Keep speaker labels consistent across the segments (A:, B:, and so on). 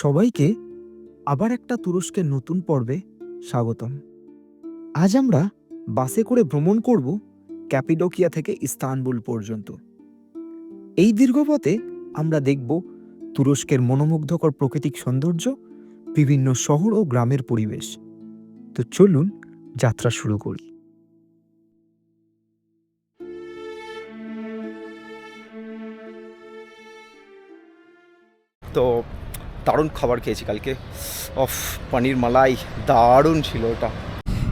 A: সবাইকে আবার একটা তুরস্কের নতুন পর্বে স্বাগতম। আজ আমরা বাসে করে ভ্রমণ করব ক্যাপিডোকিয়া থেকে ইস্তানবুল পর্যন্ত। এই দীর্ঘপথে আমরা দেখব তুরস্কের মনোমুগ্ধকর প্রাকৃতিক সৌন্দর্য, বিভিন্ন শহর ও গ্রামের পরিবেশ। তো চলুন যাত্রা শুরু করি।
B: তো দারুণ খাবার খেয়েছি কালকে অফ পনির মালাই দারুণ ছিল ওটা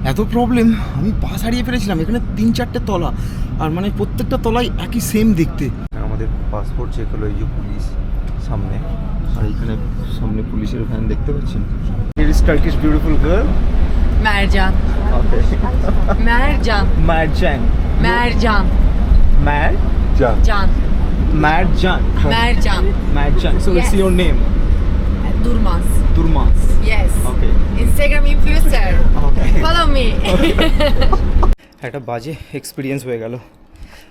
C: এত প্রবলেম আমি বাস হারিয়ে ফেলেছিলাম এখানে তিন চারটে তলা আর মানে প্রত্যেকটা তলাই একই সেম দেখতে
B: আমাদের পাসপোর্ট চেক হলো এই যে পুলিশ সামনে আর এখানে সামনে পুলিশের ভ্যান দেখতে পাচ্ছেন is Turkish beautiful girl
D: Mercan.
B: Okay
D: Mercan.
B: Mercan
D: Mercan.
B: Mercan
D: Can.
B: Mercan
D: Mercan.
B: Mercan so it's
D: Yes.
B: Name
D: Durmaz. Yes.
B: Okay
D: Instagram influencer.
B: Okay
D: Follow me.
B: একটা বাজে এক্সপিরিয়েন্স হয়ে গেল।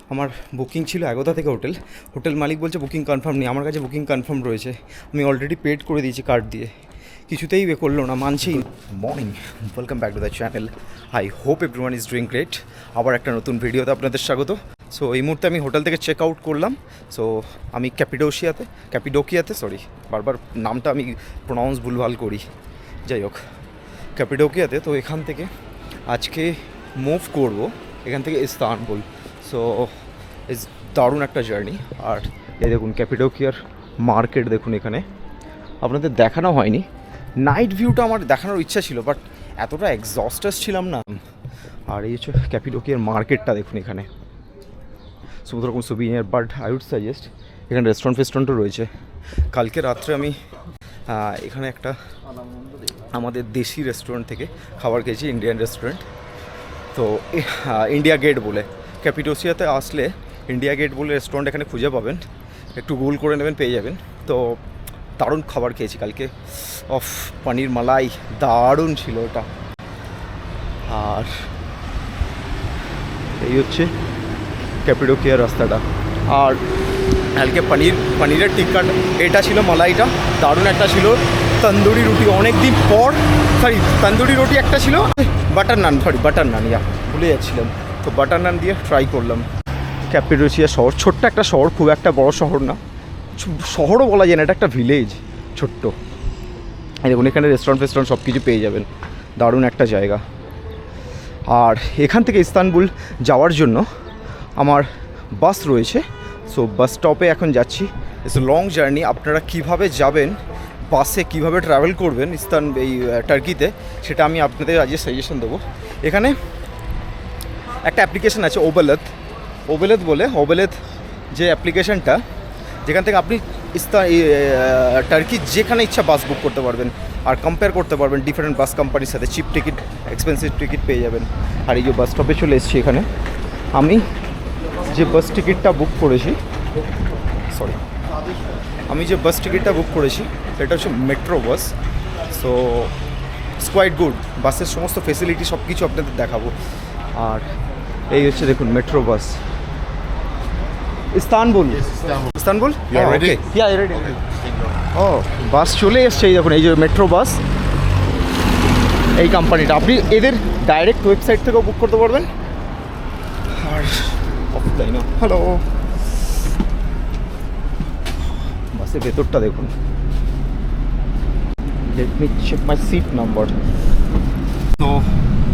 B: আমার বুকিং ছিল এগোতা থেকে হোটেল হোটেল মালিক বলছে বুকিং কনফার্ম নেই। আমার কাছে বুকিং কনফার্ম রয়েছে। আমি অলরেডি পেড করে দিয়েছি কার্ড দিয়ে। কিছুতেই বে করল না মানছেই morning welcome back to the channel I hope everyone is doing great আবার একটা নতুন ভিডিওতে আপনাদের স্বাগত। সো এই মুহূর্তে আমি হোটেল থেকে চেক আউট করলাম। সো আমি ক্যাপিডোশিয়াতে, ক্যাপিডোকিয়াতে সরি বারবার নামটা আমি প্রোনাউন্স ভুলভাল করি। যাই হোক, ক্যাপিডোকিয়াতে তো এখান থেকে আজকে মুভ করব। এখান থেকে ইস্তানবুল। সো ইজ দারুণ একটা জার্নি আর এই দেখুন, ক্যাপিডোকিয়ার মার্কেট দেখুন এখানে। আপনাদের দেখানো হয়নি। নাইট ভিউটা আমার দেখানোর ইচ্ছা ছিল বাট এতটা এক্সস্টাস ছিলাম না। আর এই হচ্ছে ক্যাপিডোকিয়ার মার্কেটটা দেখুন এখানে। সমস্ত রকম souvenir but I would suggest এখানে রেস্টুরেন্ট ফেস্টুরেন্টও রয়েছে। কালকে রাত্রে আমি এখানে একটা আমাদের দেশি রেস্টুরেন্ট থেকে খাবার খেয়েছি ইন্ডিয়ান রেস্টুরেন্ট তো ইন্ডিয়া গেট বলে। ক্যাপিটোসিয়াতে আসলে ইন্ডিয়া গেট বলে রেস্টুরেন্ট এখানে খুঁজে পাবেন। একটু গুগল করে নেবেন, পেয়ে যাবেন। তো, দারুণ খাবার খেয়েছি কালকে। অফ, পনির মালাই, দারুণ ছিল ওটা। আর এই হচ্ছে ক্যাপিডোকিয়ার রাস্তাটা। আর কালকে পনির, পনিরের টিক্কাট, এটা ছিল মালাইটা, দারুণ একটা ছিল। তন্দুরি রুটি অনেক দিন পর সরি তন্দুরি রুটি একটা ছিল butter naan sorry butter naan yeah ভুলে যাচ্ছিলাম। তো বাটার নান দিয়ে ট্রাই করলাম। ক্যাপিডোসিয়া শহর, ছোট্ট একটা শহর, খুব একটা বড় শহর না। শহরও বলা যায় না, এটা একটা ভিলেজ ছোট্ট। দেখুন, এখানে রেস্টুরেন্ট ফেস্টুরেন্ট সব কিছু পেয়ে যাবেন। দারুণ একটা জায়গা। আর এখান থেকে ইস্তানবুল যাওয়ার জন্য আমার বাস রয়েছে। সো বাস স্টপে এখন যাচ্ছি। ইটস লং জার্নি আপনারা কীভাবে যাবেন বাসে কীভাবে ট্রাভেল করবেন ইস্তান, এই টার্কিতে সেটা আমি আপনাদের আজকে সাজেশন দেবো। এখানে একটা অ্যাপ্লিকেশন আছে ওবেলেথ ওবেলেথ বলে ওবেলেথ যে অ্যাপ্লিকেশনটা যেখান থেকে আপনি ইস্তা টার্কির যেখানে ইচ্ছা বাস বুক করতে পারবেন। আর কম্পেয়ার করতে পারবেন ডিফারেন্ট বাস কোম্পানির সাথে। চিপ টিকিট এক্সপেন্সিভ টিকিট পেয়ে যাবেন। আর এই যে বাস স্টপে চলে এসেছি এখানে। আমি যে বাস টিকিটটা বুক করেছি সরি আমি যে বাস টিকিটটা বুক করেছি সেটা হচ্ছে metro bus. So it's quite good বাসের সমস্ত ফেসিলিটি সব কিছু আপনাদের দেখাবো। আর এই হচ্ছে দেখুন metro bus. Istanbul. Istanbul.
C: You are ready?
B: Yeah ready O bus চলে এসছে এই দেখুন এই যে মেট্রো বাস। এই কোম্পানিটা আপনি এদের ডাইরেক্ট ওয়েবসাইট থেকেও বুক করতে পারবেন। আর অফলাইনও হ্যালো বাসের ভেতরটা দেখুন। Let me check my seat number তো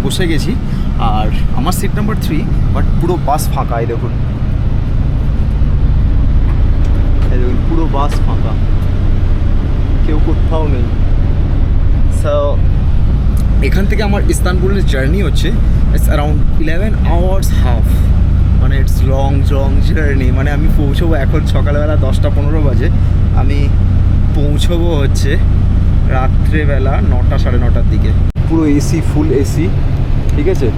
B: বসে গেছি আর আমার সিট নাম্বার থ্রি বাট পুরো বাস ফাঁকা এই দেখুন। এই দেখুন পুরো বাস ফাঁকা। কেউ কোথাও নেই। সো এখান থেকে আমার ইস্তানবুলের জার্নি হচ্ছে it's around eleven hours half মানে ইটস লং লং জার্নি মানে আমি পৌঁছবো এখন সকালবেলা দশটা পনেরো বাজে। আমি পৌঁছবো হচ্ছে রাত্রেবেলা নটা সাড়ে নটার দিকে। পুরো এসি ফুল এসি ঠিক আছে?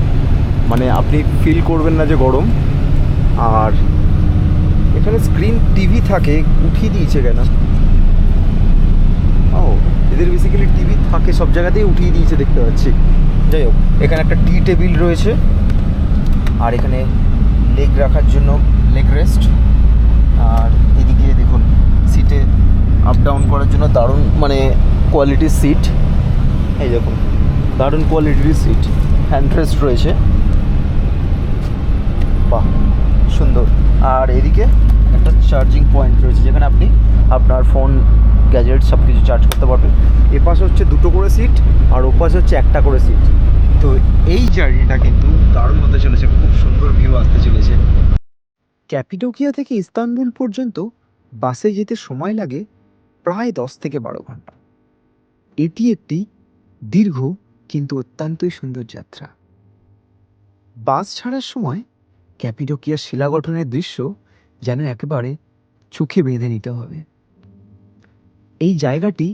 B: মানে আপনি ফিল করবেন না যে গরম। আর এখানে স্ক্রিন টিভি থাকে, উঠিয়ে দিয়েছে কেন? ও, এদের বেসিক্যালি টিভি থাকে, সব জায়গাতেই উঠিয়ে দিয়েছে, দেখতে পাচ্ছি। যাই হোক, এখানে একটা টি টেবিল রয়েছে। আর এখানে লেগ রাখার জন্য লেগ রেস্ট আর এদিকে দেখুন সিটে আপ ডাউন করার জন্য দারুণ মানে কোয়ালিটির সিট এই দেখুন, দারুণ কোয়ালিটির সিট হ্যান্ড রেস্ট রয়েছে। বাহ, সুন্দর। আর এদিকে একটা চার্জিং পয়েন্ট রয়েছে, যেখানে আপনি আপনার ফোন গ্যাজেট সব কিছু চার্জ করতে পারবেন। এপাশে হচ্ছে দুটো করে সিট আর ওপাশে হচ্ছে একটা করে সিট তো এই জার্নিটা কিন্তু দারুণ হতে চলেছে, খুব সুন্দর ভিউ আসতে চলেছে।
A: ক্যাপিডোকিয়া থেকে ইস্তানবুল পর্যন্ত বাসে যেতে সময় লাগে প্রায় দশ থেকে বারো ঘণ্টা। এটি একটি দীর্ঘ কিন্তু অত্যন্তই সুন্দর যাত্রা। বাস ছাড়ার সময় ক্যাপিডোকিয়ার শিলা গঠনের দৃশ্য যেন একেবারে চোখে বেঁধে নিতে হবে। এই জায়গাটি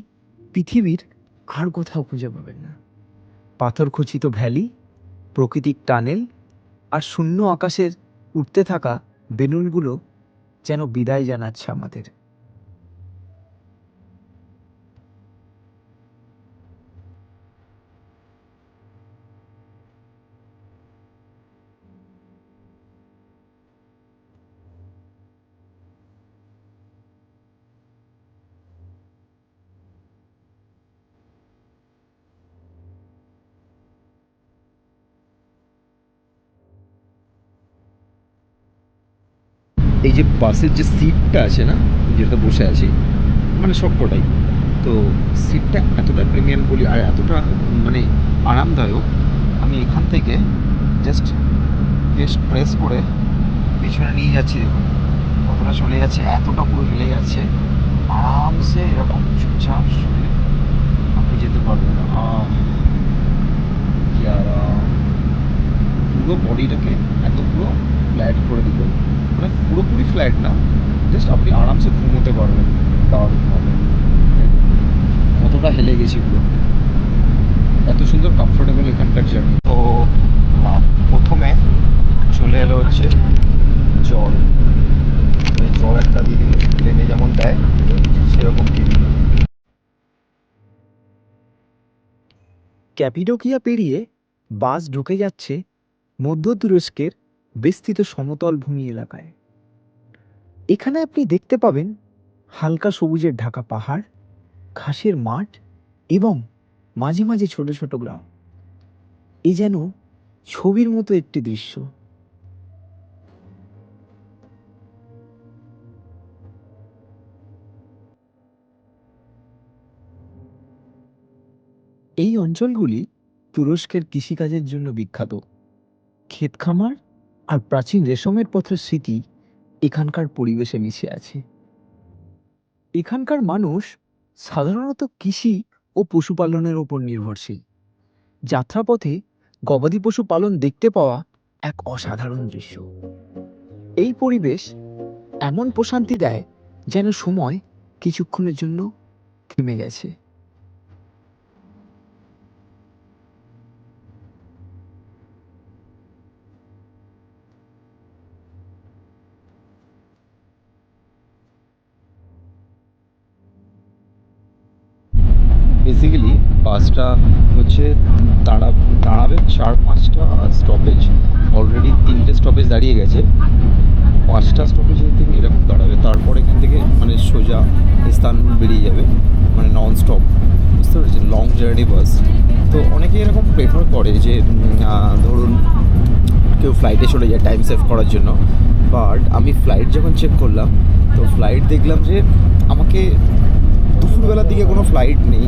A: পৃথিবীর আর কোথাও খুঁজে পাবেন না। পাথর খচিত ভ্যালি প্রকৃতিক টানেল আর শূন্য আকাশের উঠতে থাকা বেলুনগুলো যেন বিদায় জানাচ্ছে আমাদের।
B: এই যে বাসের যে সিটটা আছে না যেটা বসে আছি মানে সবকটাই, তো সিটটা এতটা প্রিমিয়াম বলি, আর এতটা মানে আরামদায়ক, আমি এখান থেকে জাস্ট জাস্ট প্রেস করে পিছনে নিয়ে যাচ্ছি দেখুন। কতটা চলে যাচ্ছে, এতটা পুরো হেলে যাচ্ছে, আরামসে এরকম চুপচাপ শুয়ে আপনি যেতে পারবেন পুরো বডিটাকে এত পুরো ফ্ল্যাট করে দিল। মানে পুরোপুরি ফ্ল্যাট না জাস্ট আপনি আরামসে ঘুমোতে পারবেন। দারুণ কতটা হেলে গেছি পুরো। এত সুন্দর কমফোর্টেবল এখানকার জার্নি তো প্রথমে চলে এলো হচ্ছে জল। ওই জল একটা দিয়ে দিল প্লেনে যেমন দেয় সেরকম দিয়ে দিল
A: ক্যাপিডোকিয়া পেরিয়ে বাস ঢুকে যাচ্ছে মধ্য তুরস্কের বিস্তৃত সমতল ভূমি এলাকায়। এখানে আপনি দেখতে পাবেন হালকা সবুজের ঢাকা পাহাড়, ঘাসের মাঠ এবং মাঝে মাঝে ছোট ছোট গ্রাম। এ যেন ছবির মতো একটি দৃশ্য। এই অঞ্চলগুলি তুরস্কের কৃষিকাজের জন্য বিখ্যাত। ক্ষেত খামার আর প্রাচীন রেশমের পথের স্মৃতি এখানকার পরিবেশে মিশে আছে। এখানকার মানুষ সাধারণত কৃষি ও পশুপালনের ওপর নির্ভরশীল। যাত্রাপথে গবাদি পশু পালন দেখতে পাওয়া এক অসাধারণ দৃশ্য। এই পরিবেশ এমন প্রশান্তি দেয় যেন সময় কিছুক্ষণের জন্য থেমে গেছে।
B: বাসটা হচ্ছে দাঁড়া, দাঁড়াবে চার পাঁচটা স্টপেজ অলরেডি তিনটে স্টপেজ দাঁড়িয়ে গেছে। পাঁচটা স্টপেজ থেকে এরকম দাঁড়াবে। তারপর এখান থেকে মানে সোজা ইস্তানবুল বেরিয়ে যাবে। মানে নন স্টপ বুঝতে পেরেছি লং জার্নি বাস তো অনেকে এরকম প্রেফার করে যে ধরুন কেউ ফ্লাইটে চলে যায় টাইম সেভ করার জন্য। বাট আমি ফ্লাইট যখন চেক করলাম, তো ফ্লাইট দেখলাম যে আমাকে দুপুরবেলার দিকে কোনো ফ্লাইট নেই।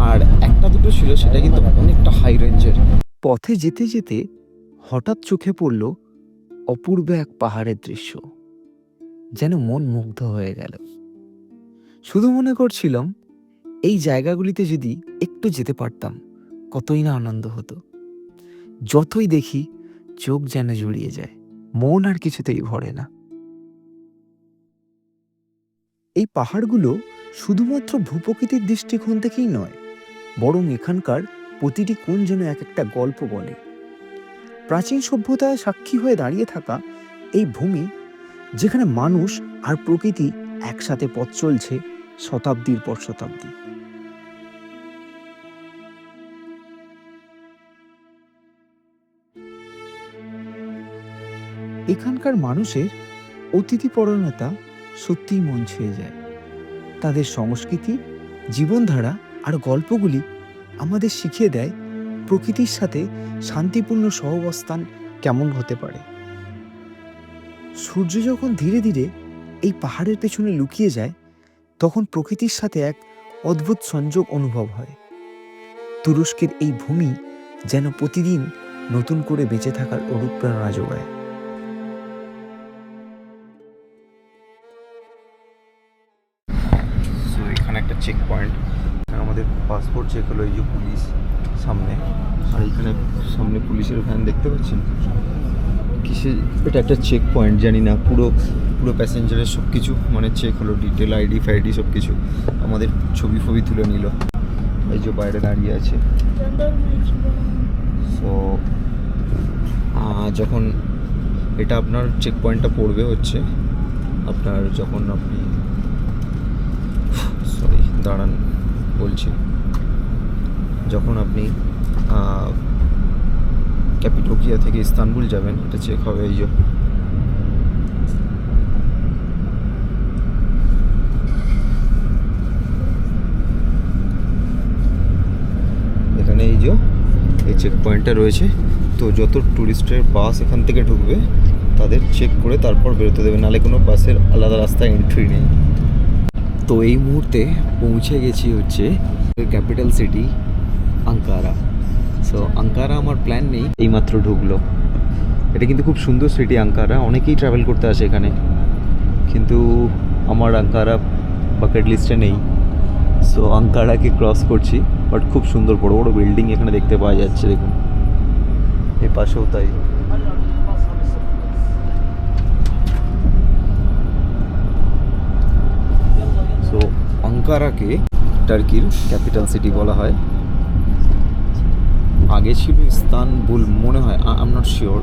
B: আর একটা দুটো ছিল সেটা কিন্তু অনেকটা হাই রেঞ্জের
A: পথে যেতে যেতে হঠাৎ চোখে পড়ল অপূর্ব এক পাহাড়ের দৃশ্য, যেন মন মুগ্ধ হয়ে গেল। শুধু মনে করছিলাম, এই জায়গাগুলিতে যদি একটু যেতে পারতাম, কতই না আনন্দ হতো। যতই দেখি, চোখ যেন জুড়িয়ে যায়, মন আর কিছুতেই ভরে না। এই পাহাড়গুলো শুধুমাত্র ভূপ্রকৃতির দৃষ্টিকোণ থেকেই নয় বরং এখানকার প্রতিটি কোণ যেন এক একটা গল্প বলে। প্রাচীন সভ্যতায় সাক্ষী হয়ে দাঁড়িয়ে থাকা এই ভূমি, যেখানে মানুষ আর প্রকৃতি একসাথে পথ চলছে শতাব্দীর পর শতাব্দী। এখানকার মানুষের অতিথিপরণতা সত্যিই মন ছুঁয়ে যায়। তাদের সংস্কৃতি, জীবনধারা আর গল্পগুলি আমাদের শিখিয়ে দেয় প্রকৃতির সাথে শান্তিপূর্ণ সহাবস্থান কেমন হতে পারে। সূর্য যখন ধীরে ধীরে এই পাহাড়ের পেছনে লুকিয়ে যায়, তখন প্রকৃতির সাথে এক অদ্ভুত সংযোগ অনুভব হয়। তুরস্কের এই ভূমি যেন প্রতিদিন নতুন করে বেঁচে থাকার অনুপ্রেরণা যোগায়।
B: একটা চেক পাসপোর্ট চেক হলো এই যে পুলিশ সামনে। আর এইখানে সামনে পুলিশের ভ্যান দেখতে পাচ্ছেন? কিসে এটা একটা চেক পয়েন্ট জানি না, পুরো পুরো প্যাসেঞ্জারের সব কিছু মানে চেক হলো ডিটেল আইডি ফাইডি সব কিছু আমাদের ছবি ফবি তুলে নিল। এই যে বাইরে দাঁড়িয়ে আছে। সো যখন এটা আপনার চেক পয়েন্টটা পড়বে হচ্ছে, আপনার যখন আপনি সরি দাঁড়ান, বলছি। যখন আপনি ক্যাপিটোকিয়া থেকে ইস্তানবুল যাবেন, এটা চেক হবে, এই যে। এখানে এই যে, এই চেক পয়েন্টটা রয়েছে। তো যত ট্যুরিস্টের বাস এখান থেকে ঢুকবে, তাদের চেক করে তারপর বেরোতে দেবে। নাহলে কোনো বাসের আলাদা রাস্তায় এন্ট্রি নেই। তো এই মুহূর্তে পৌঁছে গেছি হচ্ছে capital city Ankara so Ankara আমার প্ল্যান নেই, এইমাত্র ঢুকলো। এটা কিন্তু খুব সুন্দর সিটি আঙ্কারা অনেকেই ট্রাভেল করতে আসে এখানে। কিন্তু আমার আঙ্কারা বাকেট লিস্টে নেই। সো আঙ্কারাকে ক্রস করছি বাট খুব সুন্দর বড় বড় বিল্ডিং এখানে দেখতে পাওয়া যাচ্ছে, দেখুন। এই পাশেও তাই। সো আঙ্কারাকে টার্কির ক্যাপিটাল সিটি বলা হয়। আগে ছিল ইস্তানবুল, মনে হয় আই এম নট শিওর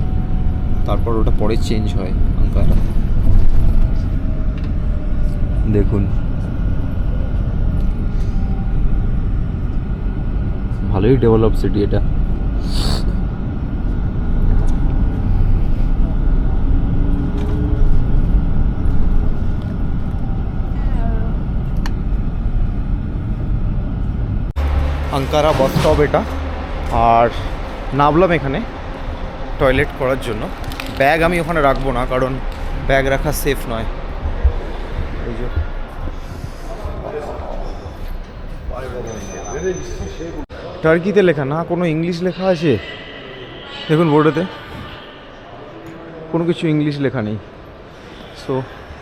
B: তারপর ওটা পরে চেঞ্জ হয়, আঙ্কারা। দেখুন। ভালোই ডেভেলপ সিটি এটা। আঙ্কারা বাস স্টপ এটা। আর নামলাম এখানে টয়লেট করার জন্য। ব্যাগ আমি ওখানে রাখব না, কারণ ব্যাগ রাখা সেফ নয়। এই যে। টার্কিতে লেখা না, কোনো ইংলিশ লেখা আছে? দেখুন বোর্ডেতে। কোনো কিছু ইংলিশ লেখা নেই। সো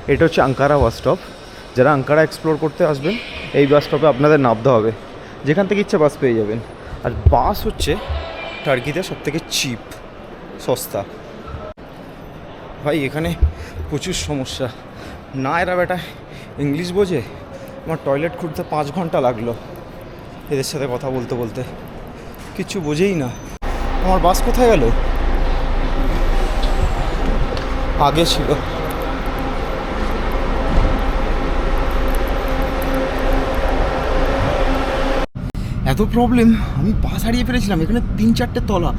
B: এটা হচ্ছে আঙ্কারা বাস স্টপ যারা আঙ্কারা এক্সপ্লোর করতে আসবেন, এই বাস স্টপে আপনাদের নামতে হবে। যেখান থেকে ইচ্ছে বাস পেয়ে যাবেন। আর বাস হচ্ছে টার্কিতে সব থেকে চিপ, সস্তা। ভাই, এখানে প্রচুর সমস্যা। না, এরা বেটা ইংলিশ বোঝে? আমার টয়লেট খুঁড়তে পাঁচ ঘণ্টা লাগল এদের সাথে কথা বলতে বলতে। কিচ্ছু বোঝেই না। আমার বাস কোথায় গেল? আগে ছিল।
C: এত প্রবলেম আমি পাশ হারিয়ে ফেলেছিলাম, এখানে তিন চারটে তলা,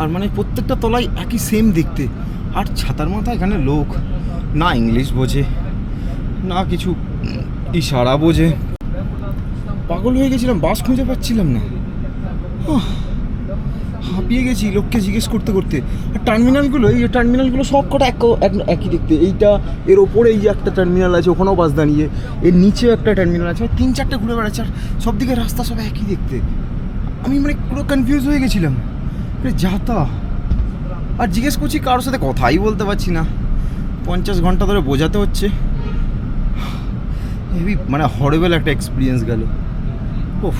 C: আর মানে প্রত্যেকটা তলাই একই সেম দেখতে। আর ছাতার মাথা এখানে লোক, না ইংলিশ বোঝে, না কিছু ইশারা বোঝে। পাগল হয়ে গেছিলাম, বাস খুঁজে পাচ্ছিলাম না। হাঁপিয়ে গেছি লোককে জিজ্ঞেস করতে করতে। আর টার্মিনালগুলো, এই টার্মিনালগুলো সব কটা এক এক- একই দেখতে। এইটা, এর ওপরে এই একটা টার্মিনাল আছে, ওখানেও বাস দাঁড়িয়ে। এর নিচেও একটা টার্মিনাল আছে তিন চারটে ঘুরে বেড়াচ্ছে, আর সব দিকে রাস্তা সব একই দেখতে। আমি মানে পুরো কনফিউজ হয়ে গেছিলাম। যাতা আর জিজ্ঞেস করছি কারোর সাথে কথাই বলতে পারছি না। পঞ্চাশ ঘণ্টা ধরে বোঝাতে হচ্ছে। হেভি মানে হরেবেল একটা এক্সপিরিয়েন্স গেল। ওফ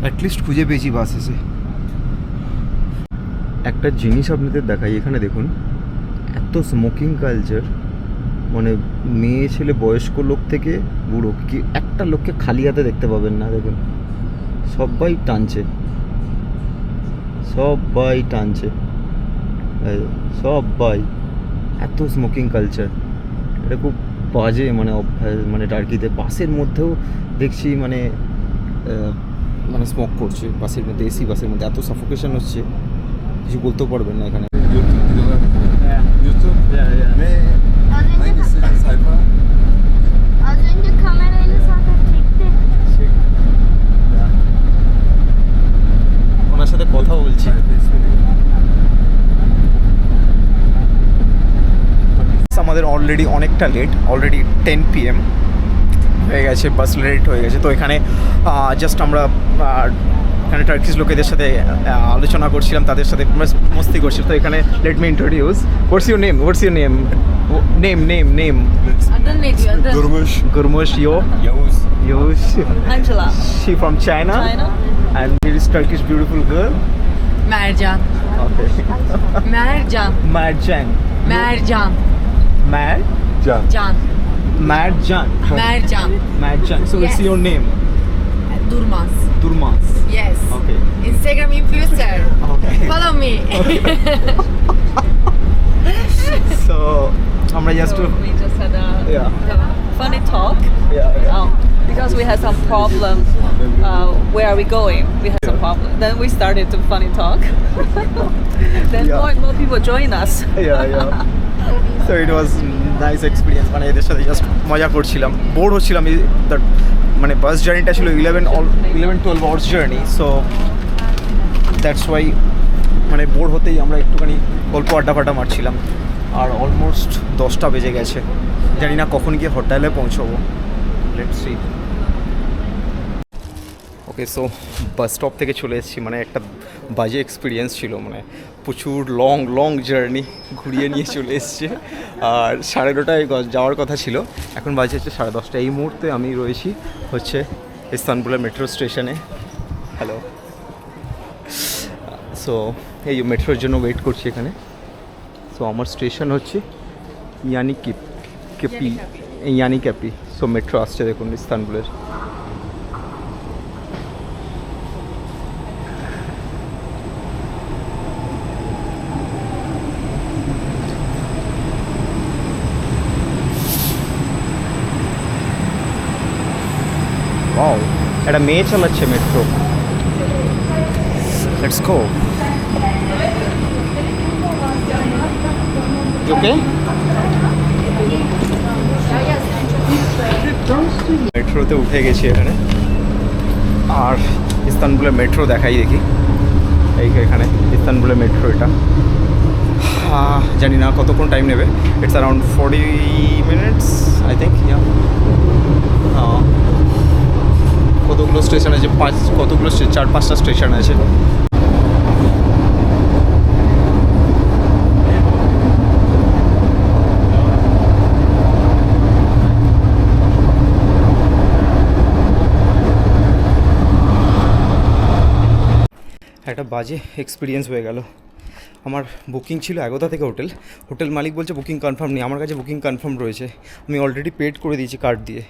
C: অ্যাটলিস্ট খুঁজে পেয়েছি বাস এসে।
B: একটা জিনিস আপনাদের দেখাই, এখানে দেখুন। এত স্মোকিং কালচার মানে মেয়ে, ছেলে, বয়স্ক লোক থেকে বুড়ো, কি একটা লোককে খালি হাতে দেখতে পাবেন না, দেখুন। সবাই টানছে। সবাই টানছে। সবাই এত স্মোকিং কালচার এটা খুব বাজে মানে অভ্যাস মানে টার্কিতে বাসের মধ্যেও দেখছি মানে মানে স্মোক করছে, বাসের মধ্যে এসি বাসের মধ্যে। এত সাফোকেশন হচ্ছে। কিছু বলতেও পারবেন না এখানে।
E: ওনার সাথে
F: কথা বলছি। আমাদের
B: অলরেডি অনেকটা late already ten P M হয়ে গেছে বাস লেট হয়ে গেছে। তো এখানে জাস্ট আমরা এখানে টার্কিস লোকেদের সাথে আলোচনা করছিলাম তাদের সাথে মস্তি করছিল তো এখানে let me introduce what's your name what's your
D: name name name name
C: গুরমুশ
B: গুরমুশ ইয়ো ইয়ুস
E: use
B: she from China
E: China
B: and this Turkish beautiful girl
D: মারজা
B: okay
D: মারজা
B: মারজান
D: মারজা
B: মার
C: জান
D: জান
B: Mercan
D: Mercan
B: Mercan so what's your name
D: Durmaz.
B: Durmaz
D: Yes.
B: okay
D: Instagram influencer.
B: okay
D: Follow me.
B: so আমরা just
E: So we just had a
B: yeah
E: funny talk.
B: yeah, yeah.
E: Um, because we had some problem. Uh, where are we going? We had some problem. Then we started to funny talk. then
B: Yeah.
E: more and more people join us.
B: yeah, yeah. So it was nice experience মানে এদের সাথে just মজা করছিলাম bore হচ্ছিলাম এই the- মানে bus জার্নিটা ছিল eleven all eleven twelve hours journey so that's why মানে বোর হতেই আমরা একটুখানি অল্প আড্ডা ফাড্ডা মারছিলাম। আর অলমোস্ট দশটা বেজে গেছে। জানি না কখন গিয়ে হোটেলে পৌঁছবো। Let's see okay so bus stop থেকে চলে এসেছি। মানে একটা বাজে এক্সপিরিয়েন্স ছিল মানে প্রচুর লং লং জার্নি ঘুরিয়ে নিয়ে চলে এসছে। আর সাড়ে নটায় যাওয়ার কথা ছিল। এখন বাজে হচ্ছে সাড়ে দশটা। এই মুহূর্তে আমি রয়েছি হচ্ছে ইস্তানবুলের মেট্রো স্টেশনে হ্যালো সো এই মেট্রোর জন্য ওয়েট করছি এখানে। সো আমার স্টেশন হচ্ছে ইয়ানি কিপ কেপি ইয়ানি ক্যাপি সো মেট্রো আসছে দেখুন ইস্তানবুলের। একটা মেয়ে চালাচ্ছে মেট্রো লেটস গো ওকে মেট্রোতে উঠে গেছি এখানে। আর ইস্তানবুলের মেট্রো দেখাই দেখি। এই এখানে, ইস্তানবুলের মেট্রো এটা। জানি না কতক্ষণ টাইম নেবে। It's around forty minutes I think yeah কতগুলো স্টেশন আছে? পাঁচ, কতগুলো চার, পাঁচটা স্টেশন আছে। একটা বাজে এক্সপিরিয়েন্স হয়ে গেল। আমার বুকিং ছিল এগোদা থেকে হোটেল হোটেল মালিক বলছে বুকিং কনফার্ম নেই। আমার কাছে বুকিং কনফার্ম রয়েছে। আমি অলরেডি পেড করে দিয়েছি কার্ড দিয়ে।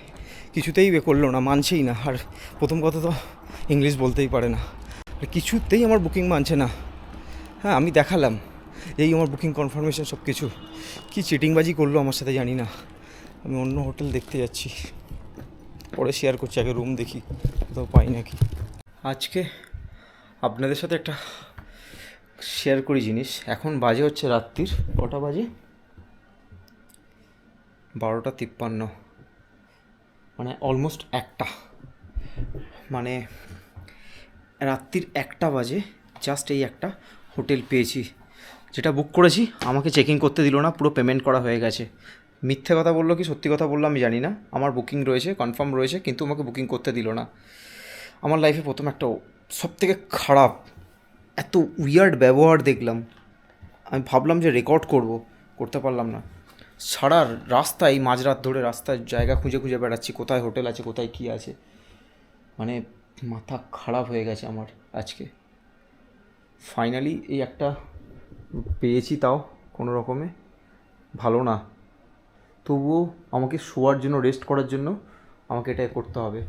B: কিছুতেই এ করল না, মানছেই না। আর প্রথম কথা তো ইংলিশ বলতেই পারে না। আর কিছুতেই আমার বুকিং মানছে না। হ্যাঁ আমি দেখালাম। এই আমার বুকিং কনফার্মেশন সব কিছু কী চিটিংবাজি করল আমার সাথে জানি না। আমি অন্য হোটেল দেখতে যাচ্ছি। পরে শেয়ার করছি, আগে রুম দেখি। কোথাও পাই নাকি। আজকে আপনাদের সাথে একটা শেয়ার করি জিনিস। এখন বাজে হচ্ছে রাত্রির। কটা বাজে? বারোটা তিপ্পান্ন। মানে অলমোস্ট একটা। মানে রাত্রির একটা বাজে জাস্ট এই একটা হোটেল পেয়েছি। যেটা বুক করেছি, আমাকে চেকিং করতে দিল না, পুরো পেমেন্ট করা হয়ে গেছে। মিথ্যে কথা বলল কি, সত্যি কথা বলল আমি জানি না। আমার বুকিং রয়েছে কনফার্ম রয়েছে, কিন্তু আমাকে বুকিং করতে দিল না। আমার লাইফে প্রথম একটা সব থেকে খারাপ, এত উইয়ার্ড ব্যবহার দেখলাম। আমি ভাবলাম যে রেকর্ড করব, করতে পারলাম না। সারা রাস্তায়, মাঝরাত ধরে রাস্তায় জায়গা খুঁজে খুঁজে বেড়াচ্ছি, কোথায় হোটেল আছে, কোথায় কী আছে। মানে মাথা খারাপ হয়ে গেছে আমার আজকে। ফাইনালি এই একটা পেয়েছি তাও কোনো রকমে। ভালো না। তবুও আমাকে শোয়ার জন্য রেস্ট করার জন্য আমাকে এটা করতে হবে।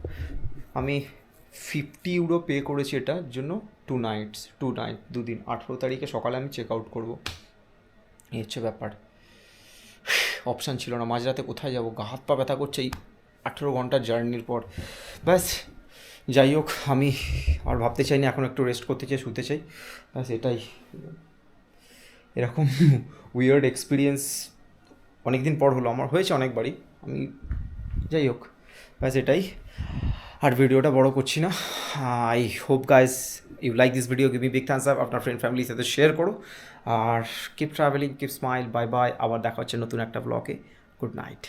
B: আমি ফিফটি ইউরো পে করেছি এটার জন্য টু নাইটস টু নাইট দুদিন। আঠেরো তারিখে সকালে আমি চেক আউট করব। এই হচ্ছে ব্যাপার। অপশান ছিল না। মাঝরাতে কোথায় যাব? গা, হাত পা ব্যথা করছে এই আঠেরো ঘণ্টার জার্নির পর। ব্যাস, যাই হোক, আমি আর ভাবতে চাই না এখন একটু রেস্ট করতে চাই, শুতে চাই। ব্যাস, এটাই। এরকম উইয়ার্ড এক্সপিরিয়েন্স অনেক দিন পর হলো। আমার হয়েছে অনেকবারই। আমি, যাই হোক, ব্যাস, এটাই। আর ভিডিওটা বড় করছি না। I hope guys you like this video give me big thumbs up আপনার ফ্রেন্ড ফ্যামিলির সাথে শেয়ার করো। আর keep travelling keep smile bye bye আবার দেখা হচ্ছে নতুন একটা ব্লগে গুড নাইট